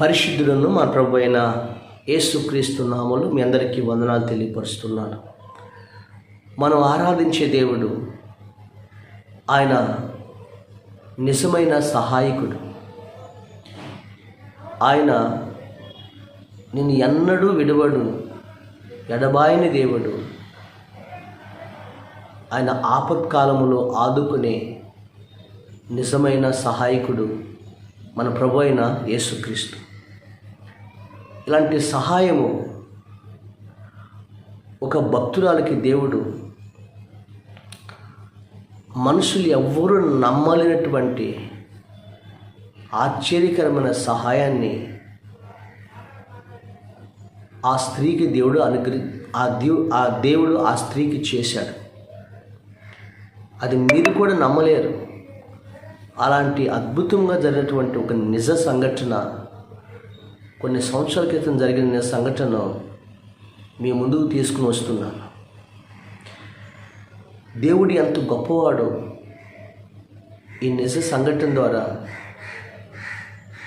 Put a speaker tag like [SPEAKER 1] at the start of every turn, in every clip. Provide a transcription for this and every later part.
[SPEAKER 1] పరిశుద్ధులను మా ప్రభు అయిన యేసుక్రీస్తు నామలు మీ అందరికీ వందనాలు తెలియపరుస్తున్నాను. మనం ఆరాధించే దేవుడు ఆయన నిజమైన సహాయకుడు. ఆయన నిన్ను ఎన్నడూ విడవడు ఎడబాయని దేవుడు. ఆయన ఆపత్కాలములో ఆదుకునే నిజమైన సహాయకుడు మన ప్రభు అయిన యేసుక్రీస్తు ఇలాంటి సహాయము ఒక భక్తురాలకి దేవుడు మనుషులు ఎవ్వరూ నమ్మలేనటువంటి ఆశ్చర్యకరమైన సహాయాన్ని ఆ స్త్రీకి దేవుడు అనుగ్రహి ఆ దేవు ఆ దేవుడు ఆ స్త్రీకి చేశాడు. అది మీరు కూడా నమ్మలేరు. అలాంటి అద్భుతంగా జరిగినటువంటి ఒక నిజ సంఘటన కొన్ని సంవత్సరాల క్రితం జరిగిన నిజ సంఘటన మీ ముందుకు తీసుకుని వస్తున్నాను. దేవుడు ఎంత గొప్పవాడో ఈ నిజ సంఘటన ద్వారా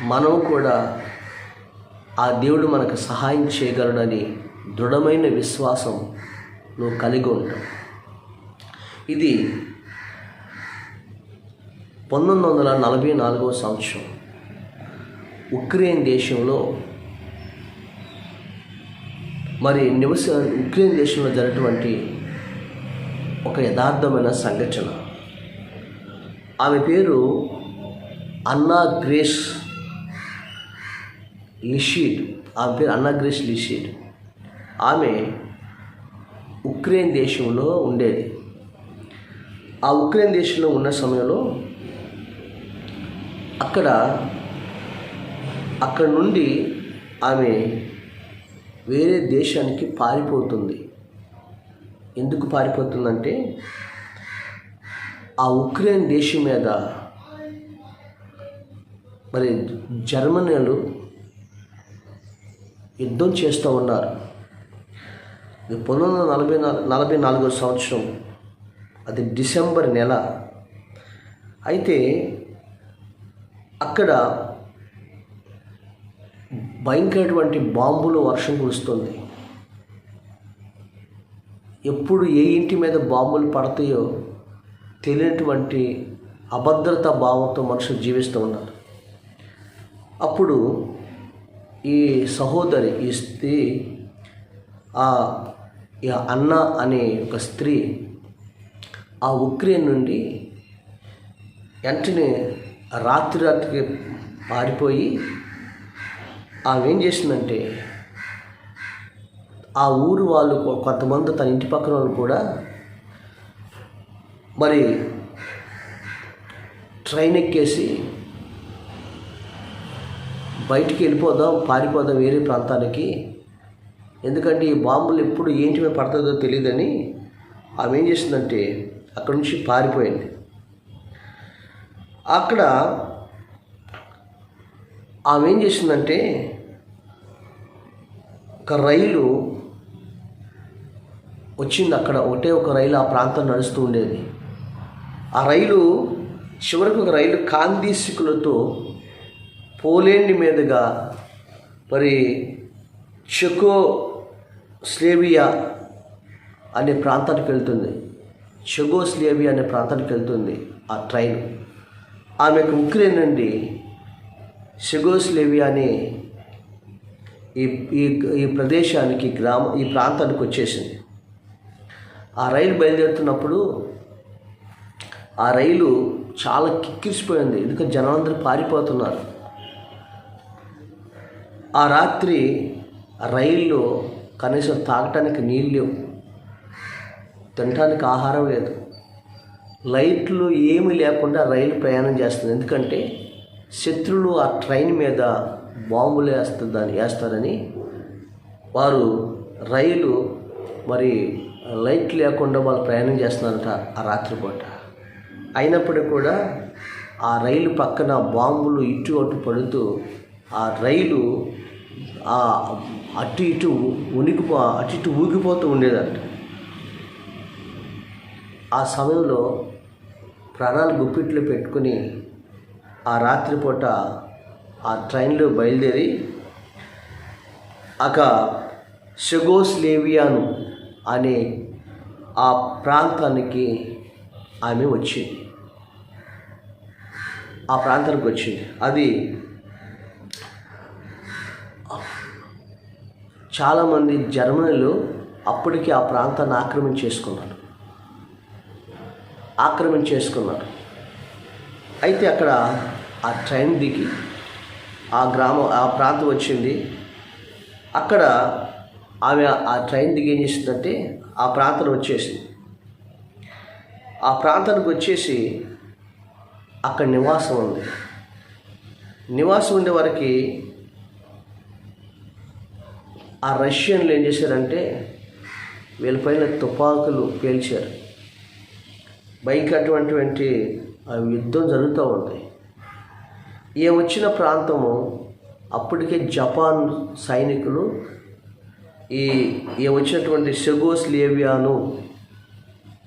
[SPEAKER 1] మనం కూడా ఆ దేవుడు మనకు సహాయం చేయగలడని దృఢమైన విశ్వాసం నువ్వు కలిగి ఉంటావు. ఇది పంతొమ్మిది వందల నలభై నాలుగవ సంవత్సరం. ఉక్రెయిన్ దేశంలో మరి నివస ఉక్రెయిన్ దేశంలో జరిగినటువంటి ఒక యథార్థమైన సంఘటన. ఆమె పేరు అన్నా గ్రేస్ లిషీడ్. ఆమె పేరు అన్నా గ్రేస్ లిషీడ్. ఆమె ఉక్రెయిన్ దేశంలో ఉండేది. ఆ ఉక్రెయిన్ దేశంలో ఉన్న సమయంలో అక్కడ అక్కడ నుండి ఆమె వేరే దేశానికి పారిపోతుంది. ఎందుకు పారిపోతుందంటే ఆ ఉక్రెయిన్ దేశం మీద మరి జర్మనీలు యుద్ధం చేస్తూ ఉన్నారు. పంతొమ్మిది వందల నలభై నాలుగు నలభై నాలుగో సంవత్సరం అది డిసెంబర్ నెల. అయితే అక్కడ భయంకరటువంటి బాంబులు వర్షం కురుస్తుంది. ఎప్పుడు ఏ ఇంటి మీద బాంబులు పడతాయో తెలియనటువంటి అభద్రతా భావంతో మనుషులు జీవిస్తూ ఉన్నారు. అప్పుడు ఈ సహోదరి ఈ స్త్రీ ఆ అన్న అనే ఒక స్త్రీ ఆ ఉక్రెయిన్ నుండి వెంటనే రాత్రి రాత్రికి పారిపోయి ఆమె ఏం చేసిందంటే ఆ ఊరు వాళ్ళు కొంతమంది తన ఇంటి పక్కన వాళ్ళు కూడా మరి ట్రైన్ ఎక్కేసి బయటికి వెళ్ళిపోదాం పారిపోదాం వేరే ప్రాంతానికి. ఎందుకంటే ఈ బాంబులు ఎప్పుడు ఏంటి మీద పడుతుందో తెలియదని ఆమె ఏం చేసిందంటే అక్కడ నుంచి పారిపోయింది. అక్కడ ఆమె ఏం చేసిందంటే ఒక రైలు వచ్చింది అక్కడ ఒకటే ఒక రైలు ఆ ప్రాంతం నడుస్తూ ఉండేది. ఆ రైలు చివరికి ఒక రైలు కాందీసికులతో పోలేండి మీదుగా మరి చెకో స్లేవియా అనే ప్రాంతానికి వెళ్తుంది. చెగోస్లేవియా అనే ప్రాంతానికి వెళ్తుంది ఆ ట్రైన్. ఆమెకు ఉక్రెయిన్ నుండి చెగోస్లేవియా అనే ఈ ఈ ఈ ప్రదేశానికి గ్రామ ఈ ప్రాంతానికి వచ్చేసింది. ఆ రైలు బయలుదేరుతున్నప్పుడు ఆ రైలు చాలా కిక్కిరిసిపోయింది. ఎందుకంటే జనాలందరూ పారిపోతున్నారు. ఆ రాత్రి రైల్లో కనీసం తాగటానికి నీళ్ళు లేవు. తినటానికి ఆహారం లేదు. లైట్లు ఏమీ లేకుండా రైలు ప్రయాణం చేస్తుంది. ఎందుకంటే శత్రువులు ఆ ట్రైన్ మీద బాంబులు వేస్తుందని వేస్తారని వారు రైలు మరి లైట్ లేకుండా వాళ్ళు ప్రయాణం చేస్తున్నారట ఆ రాత్రిపూట. అయినప్పటికీ కూడా ఆ రైలు పక్కన బాంబులు ఇటు అటు పడుతూ ఆ రైలు ఆ అటు ఇటు ఉనికిపో అటు ఇటు ఊగిపోతూ ఉండేదంట. ఆ సమయంలో ప్రాణాలు గుప్పిట్లో పెట్టుకుని ఆ రాత్రిపూట ఆ ట్రైన్లో బయలుదేరి అక షగోస్లేవియాను అనే ఆ ప్రాంతానికి ఆమె వచ్చింది. ఆ ప్రాంతానికి వచ్చింది. అది చాలామంది జర్మనీలో అప్పటికి ఆ ప్రాంతాన్ని ఆక్రమించేసుకున్నారు ఆక్రమించేసుకున్నారు అయితే అక్కడ ఆ ట్రైన్ దిగి ఆ గ్రామం ఆ ప్రాంతం వచ్చింది. అక్కడ ఆమె ఆ ట్రైన్ దిగి ఏం చేసిందంటే ఆ ప్రాంతం వచ్చేసింది. ఆ ప్రాంతానికి వచ్చేసి అక్కడ నివాసం ఉంది. నివాసం ఉండే వారికి ఆ రష్యన్లు ఏం చేశారంటే వీళ్ళపైన తుపాకులు పేల్చారు. భయంకరమైనటువంటి ఆ యుద్ధం జరుగుతూ ఉంది. ఏ వచ్చిన ప్రాంతము అప్పటికే జపాన్ సైనికులు ఈ ఈ వచ్చినటువంటి సెగోస్లేవియాను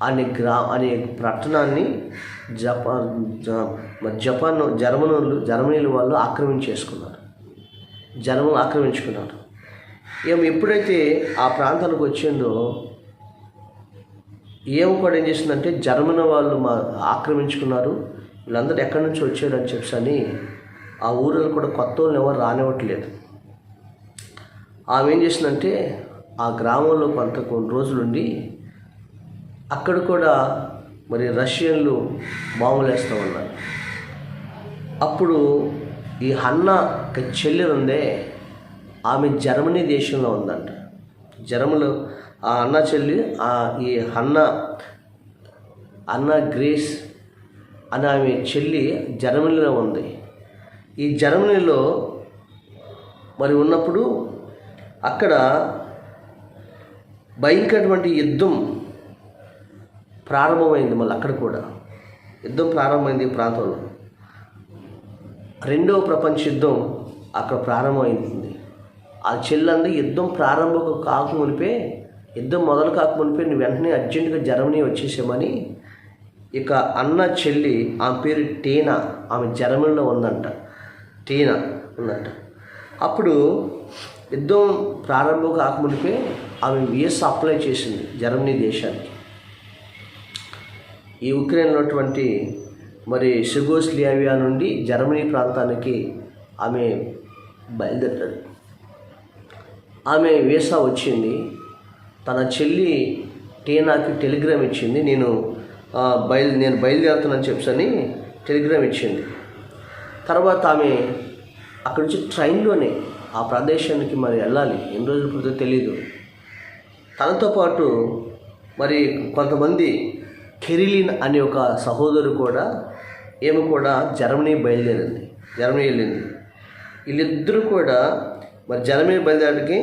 [SPEAKER 1] అనే గ్రా అనే పట్టణాన్ని జపాన్ జ- జపాన్ జర్మనీలు జర్మనీలు వాళ్ళు ఆక్రమించేసుకున్నారు జర్మన్ ఆక్రమించుకున్నారు. ఏమి ఎప్పుడైతే ఆ ప్రాంతానికి వచ్చిందో ఏం కూడా ఏం చేసిందంటే జర్మన్ వాళ్ళు మా ఆక్రమించుకున్నారు. వీళ్ళందరూ ఎక్కడి నుంచి వచ్చారు అని చెప్పి అని ఆ ఊరిలో కూడా కొత్త వాళ్ళు ఎవరు రానివ్వట్లేదు. ఆమె ఏం చేసిందంటే ఆ గ్రామంలో కొంత కొన్ని రోజులుండి అక్కడ కూడా మరి రష్యన్లు బాంబులు వేస్తూ ఉన్నారు. అప్పుడు ఈ హన్న చెల్లెలు ఉందే ఆమె జర్మనీ దేశంలో ఉందంట. జర్మలో ఆ అన్న చెల్లి ఆ ఈ అన్న అన్న గ్రేస్ అని ఆమె చెల్లి జర్మనీలో ఉంది. ఈ జర్మనీలో మరి ఉన్నప్పుడు అక్కడ భయంకరటువంటి యుద్ధం ప్రారంభమైంది మళ్ళీ అక్కడ కూడా. యుద్ధం ప్రారంభమైంది ఈ ప్రాంతంలో. రెండవ ప్రపంచ యుద్ధం అక్కడ ప్రారంభమైంది. ఆ చెల్లంది యుద్ధం ప్రారంభం కాకమునిపే యుద్ధం మొదలు కాకమునిపే నువ్వు వెంటనే అర్జెంటుగా జర్మనీ వచ్చేసామని ఇక అన్న చెల్లి ఆమె పేరు టీనా ఆమె జర్మనీలో ఉందంట. టీనా ఉందంట. అప్పుడు యుద్ధం ప్రారంభం కాకమునిపే ఆమె విఎస్ అప్లై చేసింది జర్మనీ దేశానికి. ఈ ఉక్రెయిన్లో ఉన్నటువంటి మరి సుగోస్లియావియా నుండి జర్మనీ ప్రాంతానికి ఆమె బయలుదేరాడు ఆమె వీసా వచ్చింది. తన చెల్లి టీనాకి టెలిగ్రామ్ ఇచ్చింది. నేను బయలు నేను బయలుదేరుతున్నాను చెప్పని టెలిగ్రామ్ ఇచ్చింది. తర్వాత ఆమె అక్కడి నుంచి ట్రైన్లోనే ఆ ప్రదేశానికి మరి వెళ్ళాలి. ఎన్ని రోజులు పడుతుందో తెలియదు తనతో పాటు మరి కొంతమంది కెరిలిన్ అనే ఒక సహోదరు కూడా ఏమి కూడా జర్మనీ బయలుదేరింది. జర్మనీ వెళ్ళింది. వీళ్ళిద్దరూ కూడా మరి జర్మనీ బయలుదేరడానికి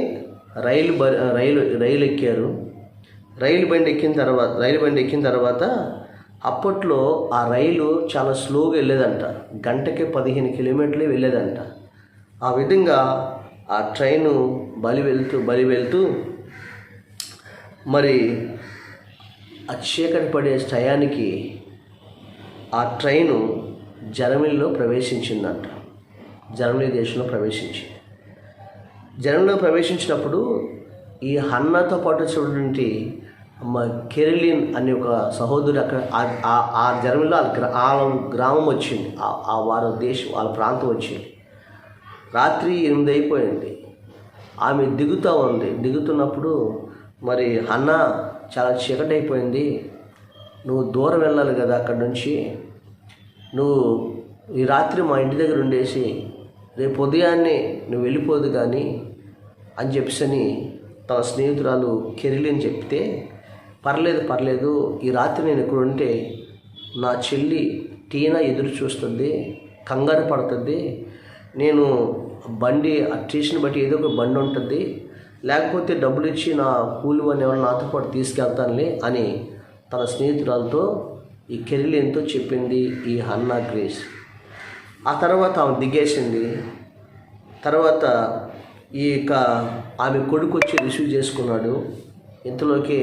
[SPEAKER 1] రైలు బ రైలు రైలు ఎక్కారు. రైలు బండి ఎక్కిన తర్వాత రైలు బండి ఎక్కిన తర్వాత అప్పట్లో ఆ రైలు చాలా స్లోగా వెళ్ళేదంట. గంటకి పదిహేను కిలోమీటర్లు వెళ్ళేదంట. ఆ విధంగా ఆ ట్రైను బలి వెళ్తూ బలి వెళ్తూ మరి ఆ చీకటి పడే టయానికి ఆ ట్రైను జర్మనీలో ప్రవేశించిందంట. జర్మనీ దేశంలో ప్రవేశించింది. జర్మనీలో ప్రవేశించినప్పుడు ఈ హన్నాతో పాటు చూడండి కెరిలిన్ అనే ఒక సహోదరు అక్కడ ఆ- ఆ- ఆ జర్మనీలో గ్రా- ఆ గ్రామం వచ్చింది. ఆ- వారి దేశం వాళ్ళ ప్రాంతం వచ్చింది. రాత్రి ఎనిమిది అయిపోయింది. ఆమె దిగుతూ ఉంది. దిగుతున్నప్పుడు మరి అన్న చాలా చీకటి అయిపోయింది. నువ్వు దూరం వెళ్ళాలి కదా అక్కడి నుంచి. నువ్వు ఈ రాత్రి మా ఇంటి దగ్గర ఉండేసి రేపు ఉదయాన్నే నువ్వు వెళ్ళిపోదు కానీ అని చెప్పేసి తన స్నేహితురాలు కెరిలిని చెప్తే పర్లేదు పర్లేదు. ఈ రాత్రి నేను ఇక్కడ ఉంటే నా చెల్లి టీనా ఎదురు చూస్తుంది కంగారు పడుతుంది. నేను బండి ఆ స్టేషన్ బట్టి ఏదో ఒక బండి ఉంటుంది. లేకపోతే డబ్బులు ఇచ్చి నా కూలి అని ఎవరు నాతో పాటు తీసుకెళ్తానులే అని తన స్నేహితురాలతో ఈ కెరీర్ ఎంతో చెప్పింది ఈ హన్నా గ్రేస్ ఆ తర్వాత ఆమె దిగేసింది. తర్వాత ఈ యొక్క ఆమె కొడుకు వచ్చి రిసీవ్ చేసుకున్నాడు. ఇంతలోకి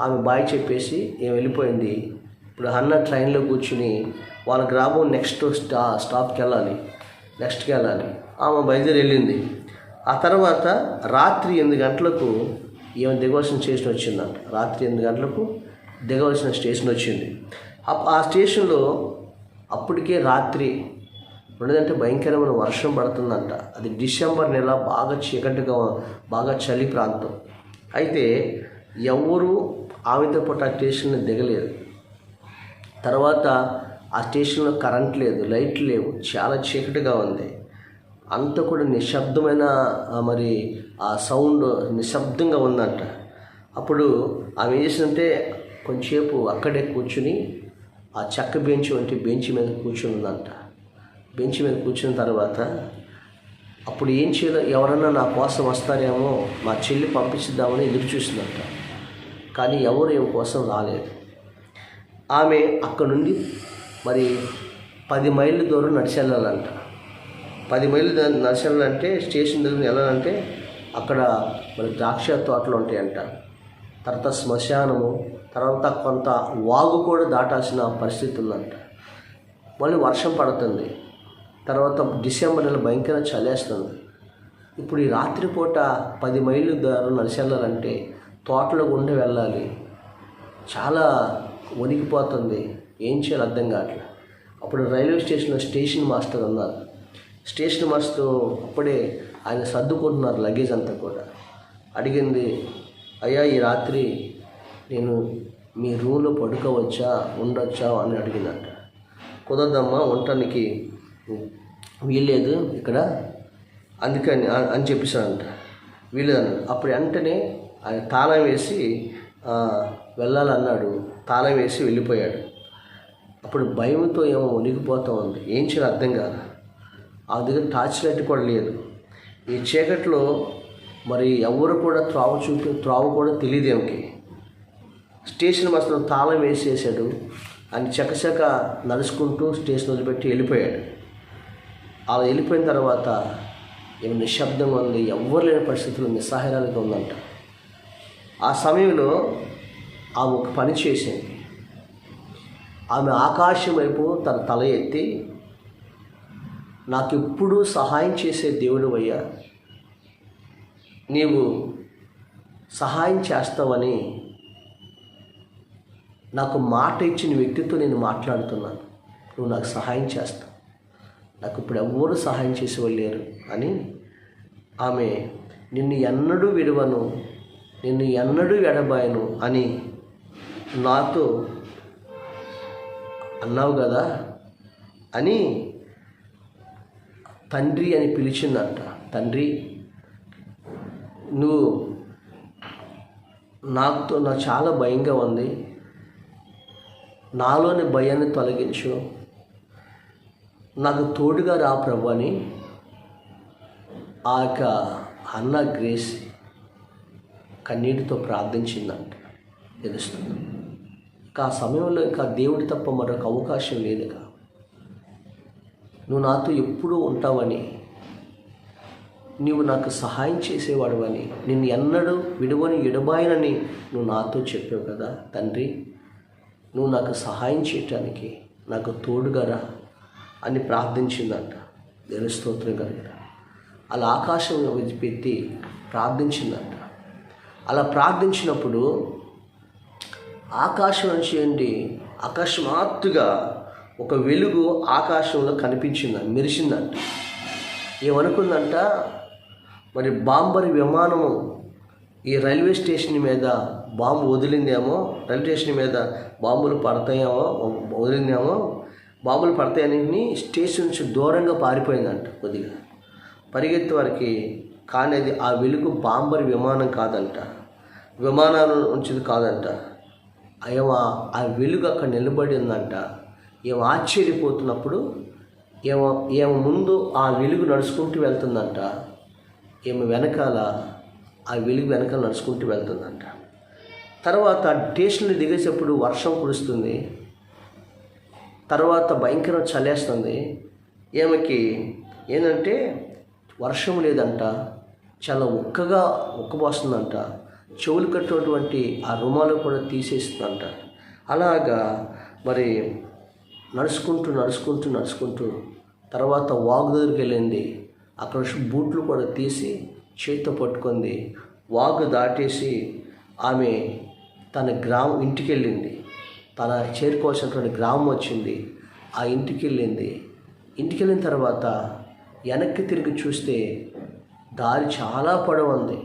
[SPEAKER 1] ఆమె బాయ్ చెప్పేసి ఏం వెళ్ళిపోయింది. ఇప్పుడు అన్న ట్రైన్లో కూర్చుని వాళ్ళ గ్రామం నెక్స్ట్ స్టా స్టాప్కి వెళ్ళాలి నెక్స్ట్కి వెళ్ళాలి ఆమె బయలుదేరి వెళ్ళింది. ఆ తర్వాత రాత్రి ఎనిమిది గంటలకు ఈమె దిగవలసిన స్టేషన్ వచ్చిందంట. రాత్రి ఎనిమిది గంటలకు దిగవలసిన స్టేషన్ వచ్చింది. అప్- ఆ స్టేషన్లో అప్పటికే రాత్రి ఉండదంటే భయంకరమైన వర్షం పడుతుందంట. అది డిసెంబర్ నెల బాగా చీకటిగా బాగా చలి ప్రాంతం. అయితే ఎవరు ఆమెతో పాటు ఆ స్టేషన్లో దిగలేదు. తర్వాత ఆ స్టేషన్లో కరెంట్ లేదు లైట్లు లేవు చాలా చీకటిగా ఉంది. అంత కూడా నిశ్శబ్దమైన మరి ఆ సౌండ్ నిశ్శబ్దంగా ఉందంట. అప్పుడు ఆమె ఏం చేసిందంటే కొంచెంసేపు అక్కడే కూర్చుని ఆ చెక్క బెంచ్ వంటి బెంచ్ మీద కూర్చుని ఉందంట. బెంచ్ మీద కూర్చున్న తర్వాత అప్పుడు ఏం చేయాలో ఎవరన్నా నా కోసం వస్తారేమో మా చెల్లి పంపించిద్దామని ఎదురు చూసిందంట. కానీ ఎవరు ఏం కోసం రాలేదు. ఆమె అక్కడ నుండి మరి పది మైళ్ళ దూరం నడిచెళ్ళాలంట. పది మైళ్ళు నడిచెళ్ళాలంటే స్టేషన్ దగ్గర వెళ్ళాలంటే అక్కడ మరి ద్రాక్ష తోటలు ఉంటాయంట. తర్వాత శ్మశానము తర్వాత కొంత వాగు కూడా దాటాల్సిన పరిస్థితి ఉందంట. మళ్ళీ వర్షం పడుతుంది. తర్వాత డిసెంబర్ నెల భయంకర చలేస్తుంది. ఇప్పుడు ఈ రాత్రిపూట పది మైళ్ళు దూరం నడిచెళ్ళాలంటే తోటలో గుండా వెళ్ళాలి. చాలా వణికిపోతుంది. ఏం చేయాలి అర్థం కావట్లేదు అప్పుడు రైల్వే స్టేషన్లో స్టేషన్ మాస్టర్ ఉన్నారు. స్టేషన్ మాస్టర్ అప్పుడే ఆయన సర్దుకుంటున్నారు లగేజ్ అంతా కూడా. అడిగింది అయ్యా ఈ రాత్రి నేను మీ రూమ్లో పడుకోవచ్చా ఉండొచ్చా? అని అడిగిందంట. కుదరదమ్మా ఉండటానికి వీల్లేదు ఇక్కడ. అందుకని అని చెప్పేసాడంట వీలేదన్నాడు అప్పుడు వెంటనే ఆయన తాళం వేసి వెళ్ళాలన్నాడు. తాళం వేసి వెళ్ళిపోయాడు. అప్పుడు భయంతో ఏమో మునిగిపోతూ ఉంది. ఏం చేయాలి అర్థం కాదు. ఆ దగ్గర టార్చ్ లైట్ కూడా లేదు. ఈ చీకట్లో మరి ఎవరు కూడా త్రావు చూపి త్రావు కూడా తెలియదు ఏమికి స్టేషన్ మాత్రం తాళం వేసేసాడు. ఆయన చకచక నడుచుకుంటూ స్టేషన్ వదిలిపెట్టి వెళ్ళిపోయాడు. అలా వెళ్ళిపోయిన తర్వాత ఏమి నిశ్శబ్దంగా ఉంది. ఎవ్వరు లేని పరిస్థితుల్లో నిస్సహాయాలుగా ఉందంట. ఆ సమయంలో ఆమె ఒక పని చేసింది. ఆమె ఆకాశం వైపు తన తల ఎత్తి నాకు ఎప్పుడూ సహాయం చేసే దేవుడు అయ్యా నీవు సహాయం చేస్తావని నాకు మాట ఇచ్చిన వ్యక్తితో నేను మాట్లాడుతున్నాను. నువ్వు నాకు సహాయం చేస్తావు నాకు ఇప్పుడు ఎవ్వరూ సహాయం చేసేవాళ్ళు లేరు అని ఆమె నిన్ను ఎన్నడూ విడవను. నిన్ను ఎన్నడూ ఎడబాయను అని నాతో అన్నావు కదా అని తండ్రి అని పిలిచిందంట. తండ్రి నువ్వు నాకుతో నాకు చాలా భయంగా ఉంది. నాలోని భయాన్ని తొలగించు. నాకు తోడుగా రా ప్రభు అని ఆ యొక్క అన్న గ్రేస్ కన్నీటితో ప్రార్థించిందంట తెలుస్తుంది ఇంకా ఆ సమయంలో ఇంకా దేవుడి తప్ప మరొక అవకాశం లేదుగా నువ్వు నాతో ఎప్పుడూ ఉంటావని నీవు నాకు సహాయం చేసేవాడువని నిన్ను ఎన్నడూ విడువని ఎడబాయనని నువ్వు నాతో చెప్పావు కదా తండ్రి. నువ్వు నాకు సహాయం చేయటానికి నాకు తోడుగారా అని ప్రార్థించిందంట. దేవుని స్తోత్రం కలిగిన అలా ఆకాశం విడిచిపెట్టి ప్రార్థించిందంట. అలా ప్రార్థించినప్పుడు ఆకాశం నుంచి ఏంటి? అకస్మాత్తుగా ఒక వెలుగు ఆకాశంలో కనిపించిందంట మెరిసిందంట. ఏమనుకుందంట? మరి బాంబరి విమానము ఈ రైల్వే స్టేషన్ మీద బాంబు వదిలిందేమో? రైల్వే స్టేషన్ మీద బాంబులు పడతాయేమో? వదిలిందేమో? బాంబులు పడతాయని స్టేషన్ నుంచి దూరంగా పారిపోయిందంట కొద్దిగా. పరిగెత్తే వారికి కానీ అది ఆ వెలుగు బాంబర్ విమానం కాదంట. విమానాల నుంచి కాదంట. ఏమో ఆ వెలుగు అక్కడ నిలబడిందంట ఏమో ఆశ్చర్యపోతున్నప్పుడు ఏమో ఏమో ముందు ఆ వెలుగు నడుచుకుంటూ వెళ్తుందంట. ఏమో వెనకాల ఆ వెలుగు వెనకాల నడుచుకుంటూ వెళ్తుందంట. తర్వాత స్టేషన్లు దిగేటప్పుడు వర్షం కురుస్తుంది. తర్వాత భయంకరం చలేస్తుంది ఏమకి? ఏంటంటే వర్షం లేదంట. చాలా ఉక్కగా ఒక్కబోస్తుందంట. చెవులు కట్టినటువంటి ఆ రుమాలు కూడా తీసేస్తుందంట. అలాగా మరి నడుచుకుంటూ నడుచుకుంటూ నడుచుకుంటూ తర్వాత వాగు దగ్గరికి వెళ్ళింది. అక్కడ బూట్లు కూడా తీసి చేతితో పట్టుకుంది. వాగు దాటేసి ఆమె తన గ్రామం ఇంటికి వెళ్ళింది. తన చేరుకోవాల్సినటువంటి గ్రామం వచ్చింది. ఆ ఇంటికి వెళ్ళింది. ఇంటికి వెళ్ళిన తర్వాత వెనక్కి తిరిగి చూస్తే దారి చాలా పొడవుంది.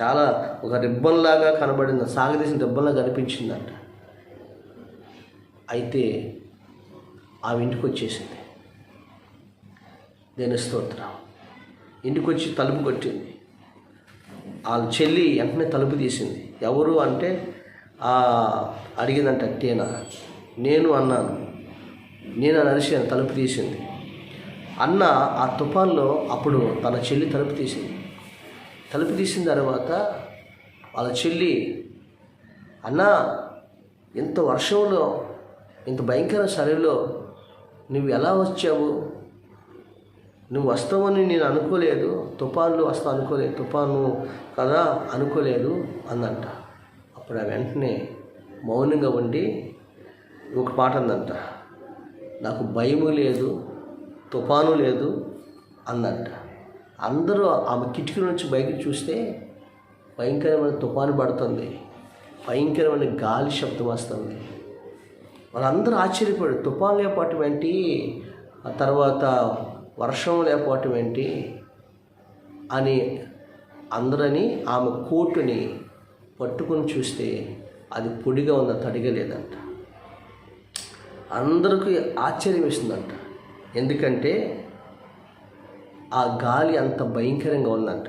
[SPEAKER 1] చాలా ఒక రిబ్బన్లాగా కనబడింది. సాగదీసిన రిబ్బన్లాగా కనిపించిందంట. అయితే ఆమె ఇంటికి వచ్చేసింది దేని స్తోత్రం. ఇంటికి వచ్చి తలుపు కొట్టింది. వాళ్ళ చెల్లి వెంటనే తలుపు తీసింది. ఎవరు అంటే ఆ అడిగిందంట టీనా నేను అన్నాను. నేను అని అరిశాను తలుపు తీసింది. అన్న ఆ తుఫాన్లో అప్పుడు తన చెల్లి తలుపు తీసింది. తలుపు తీసిన తర్వాత వాళ్ళ చెల్లి అన్న ఇంత వర్షంలో ఇంత భయంకర చలిలో నువ్వు ఎలా వచ్చావు? నువ్వు వస్తావని నేను అనుకోలేదు. తుఫాన్లు వస్తా అనుకోలేదు. తుఫాను కదా అనుకోలేదు అందంట అప్పుడు ఆ వెంటనే మౌనంగా ఉండి ఒక పాట అందంట. నాకు భయము లేదు. తుఫాను లేదు అందంట అందరూ ఆమె కిటికీ నుంచి బయటకు చూస్తే భయంకరమైన తుఫాను పడుతుంది. భయంకరమైన గాలి శబ్దం వస్తుంది. వాళ్ళందరూ ఆశ్చర్యపడు తుఫాను లేకపోవటం ఏంటి? ఆ తర్వాత వర్షం లేకపోవటం ఏంటి? అని అందరని ఆమె కోటుని పట్టుకొని చూస్తే అది పొడిగా ఉన్న తడిగా లేదంట. అందరికీ ఆశ్చర్యం వేస్తుందంట ఎందుకంటే ఆ గాలి అంత భయంకరంగా ఉందంట.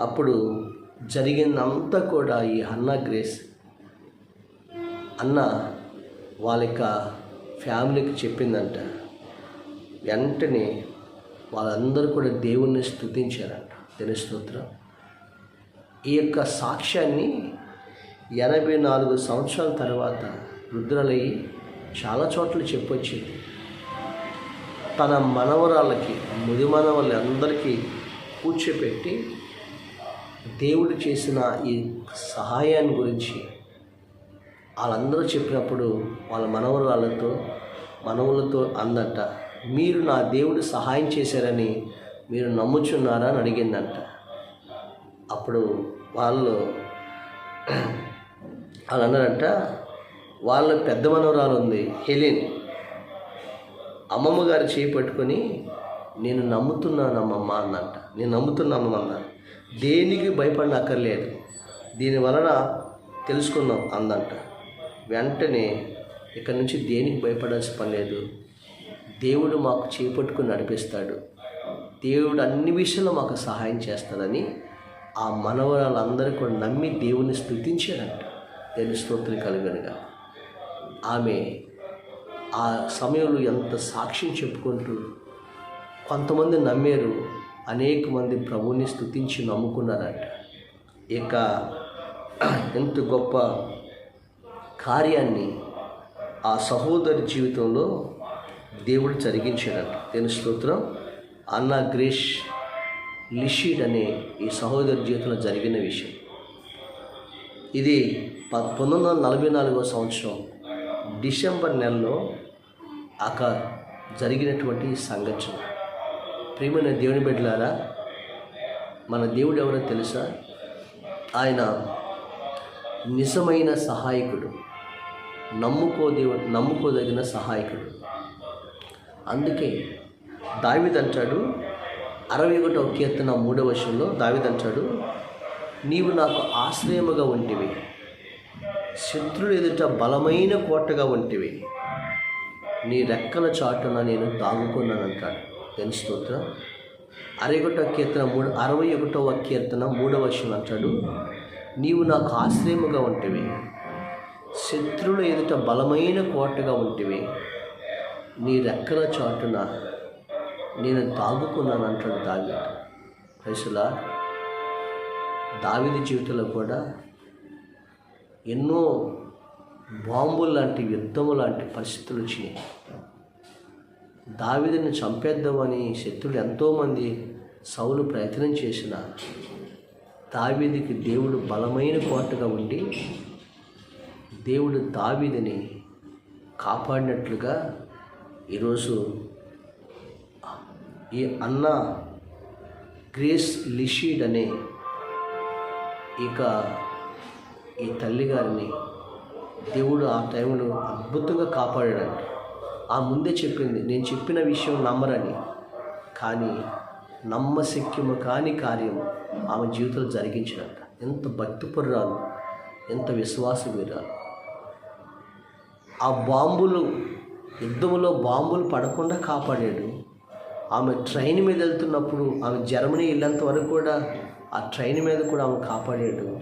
[SPEAKER 1] అప్పుడు జరిగిందంతా కూడా ఈ హన్నా గ్రేస్. అన్న వాళ్ళ యొక్క ఫ్యామిలీకి చెప్పిందంట. వెంటనే వాళ్ళందరూ కూడా దేవుణ్ణి స్తుతించారంట. దేని స్తోత్రం. ఈ యొక్క సాక్ష్యాన్ని ఎనభై నాలుగు సంవత్సరాల తర్వాత రుద్రలయ్యి చాలా చోట్ల చెప్పొచ్చింది. తన మనవరాళ్ళకి ముది మనవళ్ళందరికీ కూర్చోపెట్టి దేవుడు చేసిన ఈ సహాయాన్ని గురించి వాళ్ళందరూ చెప్పినప్పుడు వాళ్ళ మనవరాళ్ళతో మనవులతో అందట మీరు నా దేవుడు సహాయం చేశారని మీరు నమ్ముచున్నారా? అని అడిగిందంట. అప్పుడు వాళ్ళు వాళ్ళు అన్నారంట వాళ్ళ పెద్ద మనవరాలు ఉంది హెలిన్. అమ్మమ్మ గారు చేయి పట్టుకొని నేను నమ్ముతున్నాను అమ్మమ్మ అన్నంట. నేను నమ్ముతున్నాను అన్నాను దేనికి భయపడనక్కర్లేదు. దీని వలన తెలుసుకుందాం అందంట వెంటనే ఇక్కడి నుంచి దేనికి భయపడాల్సిన పని లేదు. దేవుడు మాకు చేపట్టుకుని నడిపిస్తాడు. దేవుడు అన్ని విషయాల్లో మాకు సహాయం చేస్తాడని ఆ మనవరాలందరూ కూడా నమ్మి దేవుని స్థుతించారంట. దేవుని స్తోత్రం కలుగనుగా ఆమె ఆ సమయంలో ఎంత సాక్ష్యం చెప్పుకుంటూ కొంతమంది నమ్మారు అనేక మంది ప్రభువుని స్థుతించి నమ్ముకున్నారట. ఇక ఎంత గొప్ప కార్యాన్ని ఆ సహోదరి జీవితంలో దేవుడు జరిగించాడట. దేని స్తోత్రం. అన్న గ్రీష్ లిషీడ్ అనే ఈ సహోదరి జీవితంలో జరిగిన విషయం. ఇది పంతొమ్మిది వందల నలభై నాలుగో సంవత్సరం డిసెంబర్ నెలలో అక జరిగినటువంటి సంఘటన. ప్రియమైన దేవుని బిడ్డలారా మన దేవుడు ఎవరో తెలుసా? ఆయన నిజమైన సహాయకుడు నమ్ముకో దేవు నమ్ముకోదగిన సహాయకుడు. అందుకే దావిదంటాడు అరవై ఒకటో కీర్తన మూడవ వర్షంలో దావిదంటాడు నీవు నాకు ఆశ్రయముగా ఉంటివి శత్రుడు ఎదుట బలమైన కోటగా ఉంటివి. నీ రెక్కల చాటున నేను తాగుకున్నానంటాడు. దేని స్తోత్రం? అరవై ఒకటో కీర్తన మూడు అరవై ఒకటవ కీర్తన మూడవ వర్షం అంటాడు నీవు నాకు ఆశ్రయముగా ఉంటివి. శత్రువుల ఎదుట బలమైన కోటగా ఉంటివి. నీ రెక్కల చాటున నేను దాగుకున్నాను అంటాడు దావిద ప్రజలా దావిది జీవితంలో కూడా ఎన్నో బాంబులు లాంటి యుద్ధము లాంటి పరిస్థితులు వచ్చినాయి దావిదని చంపేద్దామని శత్రులు ఎంతోమంది సౌలు ప్రయత్నం చేసిన దావీదికి దేవుడు బలమైన కోటగా ఉండి దేవుడు దావీదిని కాపాడినట్లుగా ఈరోజు ఈ అన్న గ్రేస్ లిషీడ్ అనే ఇక ఈ తల్లి గారిని దేవుడు ఆ టైంలో అద్భుతంగా కాపాడాడంట. ఆ ముందే చెప్పింది నేను చెప్పిన విషయం నమ్మరని కానీ నమ్మశక్యము కాని కార్యం ఆమె జీవితంలో జరిగించినట్ట. ఎంత భక్తిపరురాలు ఎంత విశ్వాసవీరాలు. ఆ బాంబులు యుద్ధంలో బాంబులు పడకుండా కాపాడాడు. ఆమె ట్రైన్ మీద వెళ్తున్నప్పుడు ఆమె జర్మనీ వెళ్ళేంత వరకు కూడా ఆ ట్రైన్ మీద కూడా ఆమె కాపాడాడు.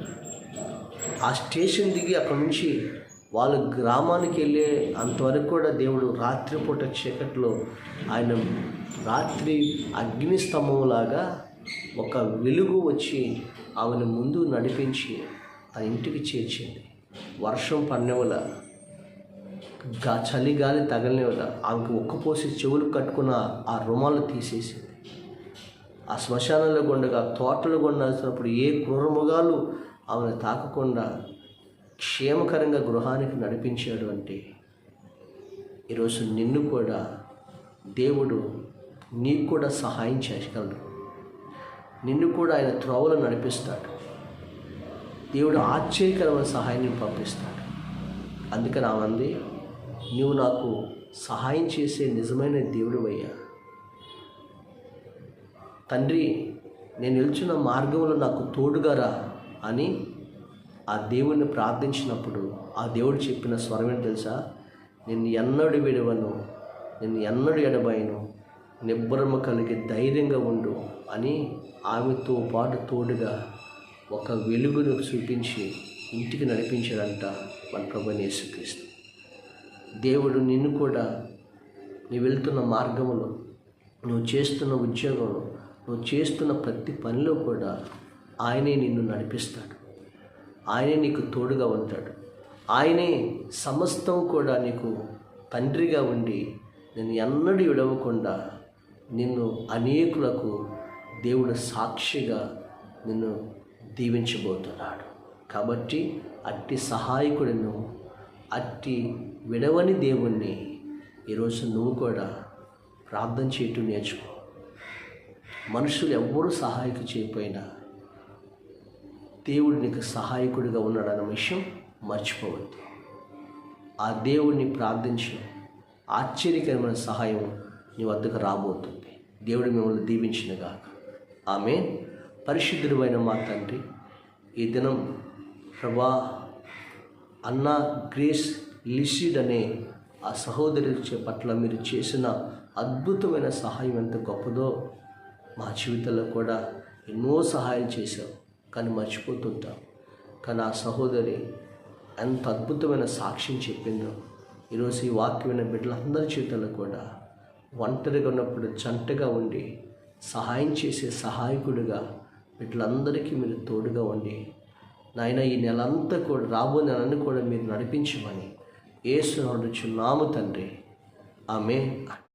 [SPEAKER 1] ఆ స్టేషన్ దిగి అక్కడ నుంచి వాళ్ళ గ్రామానికి వెళ్ళే అంతవరకు కూడా దేవుడు రాత్రిపూట చీకట్లో ఆయన రాత్రి అగ్నిస్తంభంలాగా ఒక వెలుగు వచ్చి ఆమెను ముందు నడిపించి తన ఇంటికి చేర్చింది. వర్షం పన్నెవల గా చలి గాలి తగలనివల ఆమెకు ఒక్కపోసి చెవులు కట్టుకున్న ఆ రుమాలు తీసేసింది. ఆ శ్మశానంలో గుండగా తోటలు గుండాల్సినప్పుడు ఏ క్రూరముగాలు ఆమెను తాకకుండా క్షేమకరంగా గృహానికి నడిపించాడు అంటే ఈరోజు నిన్ను కూడా దేవుడు నీకు కూడా సహాయం చేయగలడు నిన్ను కూడా ఆయన త్రోవలు నడిపిస్తాడు. దేవుడు ఆశ్చర్యకరమైన సహాయాన్ని పంపిస్తాడు. అందుకని ఆమంది నువ్వు నాకు సహాయం చేసే నిజమైన దేవుడు అయ్యా తండ్రి నేను నిల్చున్న మార్గంలో నాకు తోడుగారా అని ఆ దేవుణ్ణి ప్రార్థించినప్పుడు ఆ దేవుడు చెప్పిన స్వరం ఏంటి తెలుసా? నిన్ను ఎన్నడు విడవను నిన్ను ఎన్నడు ఎడబాయను నిబ్బరము కలిగి ధైర్యంగా ఉండు అని ఆమెతో పాటు తోడుగా ఒక వెలుగును చూపించి ఇంటికి నడిపించాడంట మన ప్రభు యేసుక్రీస్తు. దేవుడు నిన్ను కూడా నువ్వు వెళ్తున్న మార్గంలో నువ్వు చేస్తున్న ఉద్యోగంలో నువ్వు చేస్తున్న ప్రతి పనిలో కూడా ఆయనే నిన్ను నడిపిస్తాడు. ఆయనే నీకు తోడుగా ఉంటాడు. ఆయనే సమస్తం కూడా నీకు తండ్రిగా ఉండి నేను ఎన్నడూ విడవకుండా నిన్ను అనేకులకు దేవుడు సాక్షిగా నిన్ను దీవించబోతున్నాడు. కాబట్టి అట్టి సహాయకుడిను అట్టి విడవని దేవుణ్ణి ఈరోజు నువ్వు కూడా ప్రార్థన చేయటం నేర్చుకో. మనుషులు ఎవ్వరూ సహాయకు చేయకపోయినా దేవుడు నీకు సహాయకుడిగా ఉన్నాడన్న విషయం మర్చిపోవద్దు. ఆ దేవుడిని ప్రార్థించు ఆశ్చర్యకరమైన సహాయం నీ వద్దకు రాబోతుంది. దేవుడు మిమ్మల్ని దీవించినగా ఆమె పరిశుద్ధుడైన మా తండ్రి ఈ దినం ప్రభా అన్న గ్రేస్ లిసిడ్ అనే ఆ సహోదరి పట్ల మీరు చేసిన అద్భుతమైన సహాయం ఎంత గొప్పదో మా జీవితంలో కూడా ఎన్నో సహాయం చేశావు. కానీ మర్చిపోతుంటాం. కానీ ఆ సహోదరి ఎంత అద్భుతమైన సాక్ష్యం చెప్పిందో. ఈరోజు ఈ వాక్యమైన బిడ్డలందరి జీవితంలో కూడా ఒంటరిగా ఉన్నప్పుడు జంటగా ఉండి సహాయం చేసే సహాయకుడిగా బిడ్డలందరికీ మీరు తోడుగా ఉండి నాయన ఈ నెలంతా కూడా రాబో నెలని కూడా మీరు నడిపించమని ఏసు చున్నాము తండ్రి. ఆమె